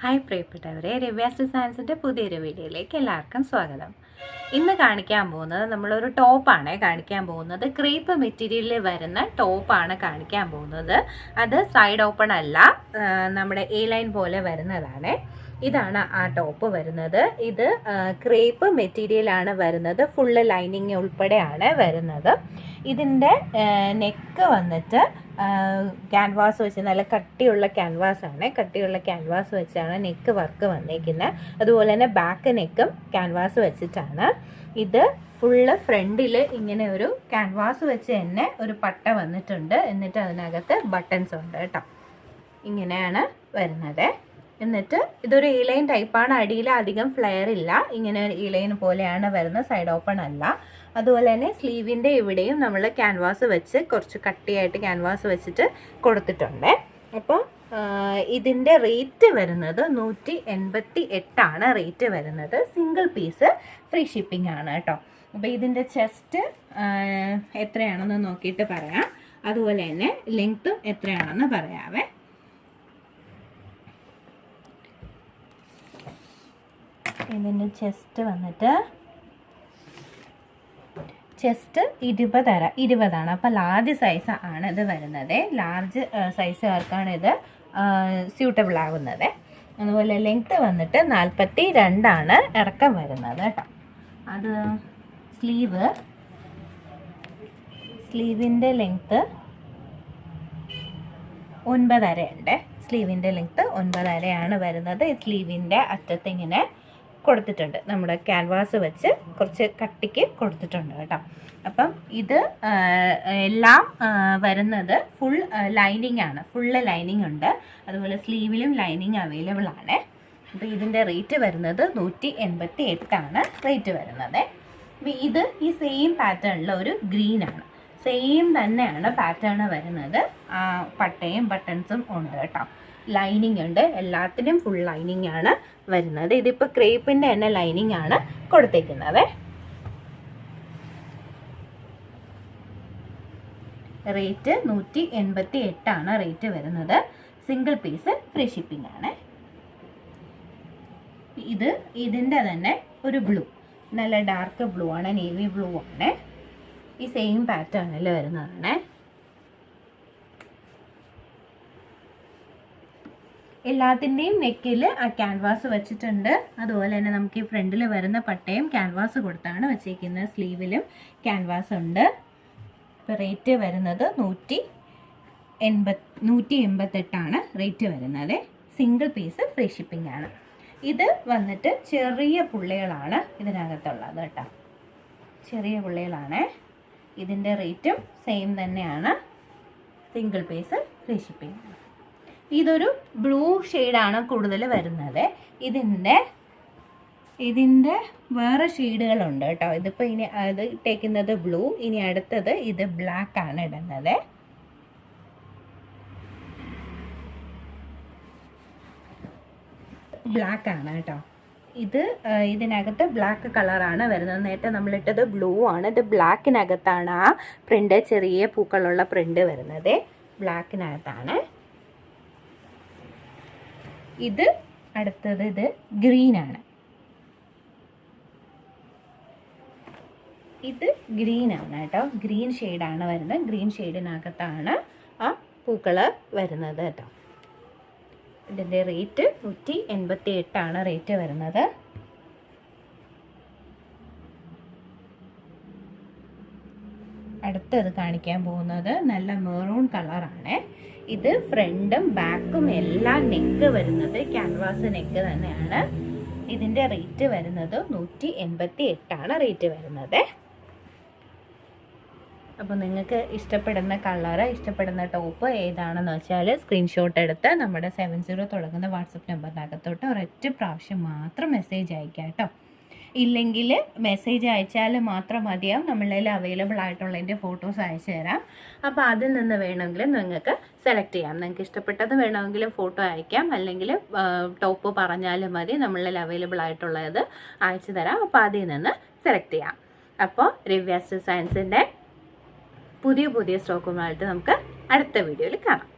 Hi പ്രിയപ്പെട്ടവരെ രവ്യാസ് സയൻസിന്റെ പുതിയൊരു വീഡിയോയിലേക്ക് എല്ലാവർക്കും സ്വാഗതം. ഇന്ന് കാണിക്കാൻ പോകുന്നത് നമ്മളൊരു ടോപ്പാണ്. കാണിക്കാൻ പോകുന്നത് ക്രീപ്പ് മെറ്റീരിയലിൽ വരുന്ന ടോപ്പാണ് കാണിക്കാൻ പോകുന്നത്. അത് സൈഡ് ഓപ്പൺ അല്ല നമ്മുടെ എ ലൈൻ പോലെ വരുന്നതാണ്. ഇതാണ് ആ ടോപ്പ് വരുന്നത്. ഇത് ക്രേപ്പ് മെറ്റീരിയലാണ് വരുന്നത്. ഫുള്ള് ലൈനിങ് ഉൾപ്പെടെയാണ് വരുന്നത്. ഇതിന്റെ നെക്ക് വന്നിട്ട് ക്യാൻവാസ് വെച്ച് നല്ല കട്ടിയുള്ള ക്യാൻവാസ് ആണ്. കട്ടിയുള്ള ക്യാൻവാസ് വെച്ചാണ് നെക്ക് വർക്ക് വന്നേക്കുന്നത് അതുപോലെ തന്നെ ബാക്ക് നെക്കും ക്യാൻവാസ് വെച്ചിട്ടാണ്. ഇത് ഫുള്ള് ഫ്രണ്ടിൽ ഇങ്ങനെ ഒരു ക്യാൻവാസ് വെച്ച് തന്നെ ഒരു പട്ട വന്നിട്ടുണ്ട്. എന്നിട്ട് അതിനകത്ത് ബട്ടൺസ് ഉണ്ട് കേട്ടോ. ഇങ്ങനെയാണ് വരുന്നത്. എന്നിട്ട് ഇതൊരു ഇലൈൻ ടൈപ്പാണ് അടിയിൽ അധികം ഫ്ലെയർ ഇല്ല. ഇങ്ങനെ ഒരു ഇലൈൻ പോലെയാണ് വരുന്നത്. സൈഡ് ഓപ്പൺ അല്ല. അതുപോലെ തന്നെ സ്ലീവിന്റെ ഇവിടെയും നമ്മൾ ക്യാൻവാസ് വെച്ച് കുറച്ച് കട്ടിയായിട്ട് ക്യാൻവാസ് വെച്ചിട്ട് കൊടുത്തിട്ടുണ്ട്. അപ്പോൾ ഇതിന്റെ റേറ്റ് വരുന്നത് നൂറ്റി എൺപത്തി എട്ടാണ് റേറ്റ് വരുന്നത്. സിംഗിൾ പീസ് ഫ്രീ ഷിപ്പിംഗ് ആണ് കേട്ടോ. അപ്പോൾ ഇതിന്റെ ചെസ്റ്റ് എത്രയാണെന്ന് നോക്കിയിട്ട് പറയാം. അതുപോലെ തന്നെ ലെങ്ത്തും എത്രയാണെന്ന് പറയാവേ. ഇതിന്റെ ചെസ്റ്റ് വന്നിട്ട് ചെസ്റ്റ് ഇരുപതര ഇരുപതാണ്. അപ്പോൾ ലാർജ് സൈസ് ആണ് ഇത് വരുന്നത്. ലാർജ് സൈസുകാർക്കാണ് ഇത് സ്യൂട്ടബിൾ ആകുന്നത്. അതുപോലെ ലെങ്ത്ത് വന്നിട്ട് നാൽപ്പത്തി രണ്ടാണ് ഇറക്കം വരുന്നത് കേട്ടോ. അത് സ്ലീവ് സ്ലീവിന്റെ ലെങ്ത്ത് ഒൻപതരയുണ്ട്. സ്ലീവിന്റെ ലെങ്ത്ത് ഒൻപതരയാണ് വരുന്നത്. സ്ലീവിന്റെ അറ്റത്ത് ഇങ്ങനെ കൊടുത്തിട്ടുണ്ട്. നമ്മുടെ ക്യാൻവാസ് വെച്ച് കുറച്ച് കട്ടിക്ക് കൊടുത്തിട്ടുണ്ട് കേട്ടോ. അപ്പം ഇത് എല്ലാം വരുന്നത് ഫുൾ ലൈനിങ് ആണ്. ഫുള്ള് ലൈനിങ് ഉണ്ട്. അതുപോലെ സ്ലീവിലും ലൈനിങ് അവൈലബിൾ ആണ്. അപ്പോൾ ഇതിന്റെ റേറ്റ് വരുന്നത് നൂറ്റി എൺപത്തി എട്ടാണ് റേറ്റ് വരുന്നത് ഇത് ഈ സെയിം പാറ്റേണിൽ ഒരു ഗ്രീനാണ് സെയിം തന്നെയാണ് പാറ്റേൺ വരുന്നത്. പട്ടയും ബട്ടൺസും ഉണ്ട് കേട്ടോ. ലൈനിങ് ഉണ്ട്. എല്ലാത്തിനും ഫുൾ ലൈനിങ് ആണ് വരുന്നത്. ഇതിപ്പോൾ ക്രേപ്പിന്റെ തന്നെ ലൈനിങ് ആണ് കൊടുത്തേക്കുന്നത്. റേറ്റ് നൂറ്റി എൺപത്തി എട്ടാണ് റേറ്റ് വരുന്നത്. സിംഗിൾ പീസ് ഫ്രീ ഷിപ്പിംഗ് ആണ്. ഇത് ഇതിന്റെ തന്നെ ഒരു ബ്ലൂ നല്ല ഡാർക്ക് ബ്ലൂ ആണ് നേവി ബ്ലൂ ആണ്. ഈ സെയിം പാറ്റേണിൽ വരുന്നതാണ്. എല്ലാത്തിന്റെയും നെക്കിൽ ആ ക്യാൻവാസ് വെച്ചിട്ടുണ്ട്. അതുപോലെ തന്നെ നമുക്ക് ഈ ഫ്രണ്ടിൽ വരുന്ന പട്ടയും ക്യാൻവാസ് കൊടുത്താണ് വെച്ചേക്കുന്നത്. സ്ലീവിലും ക്യാൻവാസ് ഉണ്ട്. ഇപ്പോൾ റേറ്റ് വരുന്നത് നൂറ്റി എൺപത് നൂറ്റി എൺപത്തെട്ടാണ് റേറ്റ് വരുന്നത്. സിംഗിൾ പീസ് ഫ്രീ ഷിപ്പിംഗ് ആണ്. ഇത് വന്നിട്ട് ചെറിയ പുള്ളികളാണ് ഇതിനകത്തുള്ളത് കേട്ടോ. ചെറിയ പുള്ളികളാണ്. ഇതിന്റെ റേറ്റും സെയിം തന്നെയാണ്. സിംഗിൾ പീസ് ഫ്രീ ഷിപ്പിംഗ് ആണ്. ഇതൊരു ബ്ലൂ ഷെയ്ഡാണ് കൂടുതൽ വരുന്നത്. ഇതിന്റെ ഇതിന്റെ വേറെ ഷെയ്ഡുകളുണ്ട് കേട്ടോ. ഇതിപ്പോൾ ഇനി അത് ഇട്ടേക്കുന്നത് ബ്ലൂ ഇനി അടുത്തത് ഇത് ബ്ലാക്ക് ആണ് ഇടുന്നത്. ബ്ലാക്ക് ആണ് കേട്ടോ. ഇത് ഇതിനകത്ത് ബ്ലാക്ക് കളറാണ് വരുന്നത്. നേരത്തെ നമ്മളിട്ടത് ബ്ലൂ ആണ്. ഇത് ബ്ലാക്കിനകത്താണ് ആ പ്രിന്റ് ചെറിയ പൂക്കളുള്ള പ്രിന്റ് വരുന്നത്. ബ്ലാക്കിനകത്താണ് ഇത് അടുത്തത് ഇത് ഗ്രീൻ ആണ്. ഇത് ഗ്രീൻ ആണ് കേട്ടോ. ഗ്രീൻ ഷെയ്ഡാണ് വരുന്നത്. ഗ്രീൻ ഷെയ്ഡിനകത്താണ് ആ പൂക്കൾ വരുന്നത് കേട്ടോ. ഇതിന്റെ റേറ്റ് നൂറ്റി എൺപത്തി എട്ടാണ് റേറ്റ് വരുന്നത്. അടുത്തത് കാണിക്കാൻ പോകുന്നത് നല്ല മെറൂൺ കളറാണ് ഇത് ഫ്രണ്ടും ബാക്കും എല്ലാം നെക്ക് വരുന്നത് ക്യാൻവാസ് നെക്ക് തന്നെയാണ്. ഇതിന്റെ റേറ്റ് വരുന്നത് നൂറ്റി എൺപത്തി എട്ടാണ് റേറ്റ് വരുന്നത്. അപ്പോൾ നിങ്ങൾക്ക് ഇഷ്ടപ്പെടുന്ന കളറ് ഇഷ്ടപ്പെടുന്ന ടോപ്പ് ഏതാണെന്ന് വെച്ചാൽ സ്ക്രീൻഷോട്ട് എടുത്ത് നമ്മുടെ സെവൻ സീറോ തുടങ്ങുന്ന വാട്സപ്പ് നമ്പറിനകത്തോട്ട് ഒരൊറ്റ പ്രാവശ്യം മാത്രം മെസ്സേജ് അയക്കാം കേട്ടോ ഇല്ലെങ്കിൽ മെസ്സേജ് അയച്ചാൽ മാത്രം മതിയാവും. നമ്മളിൽ അവൈലബിൾ ആയിട്ടുള്ളതിന്റെ ഫോട്ടോസ് അയച്ചു തരാം. അപ്പോൾ അതിൽ നിന്ന് വേണമെങ്കിൽ നിങ്ങൾക്ക് സെലക്ട് ചെയ്യാം. നിങ്ങൾക്ക് ഇഷ്ടപ്പെട്ടത് വേണമെങ്കിൽ ഫോട്ടോ അയക്കാം. അല്ലെങ്കിൽ ടോപ്പ് പറഞ്ഞാലും മതി. നമ്മളിൽ അവൈലബിൾ ആയിട്ടുള്ളത് അയച്ചു തരാം. അപ്പോൾ അതിൽ നിന്ന് സെലക്ട് ചെയ്യാം. അപ്പോൾ റിവ്യാസ് സയൻസിന്റെ പുതിയ പുതിയ സ്റ്റോക്കുമായിട്ട് നമുക്ക് അടുത്ത വീഡിയോയിൽ കാണാം.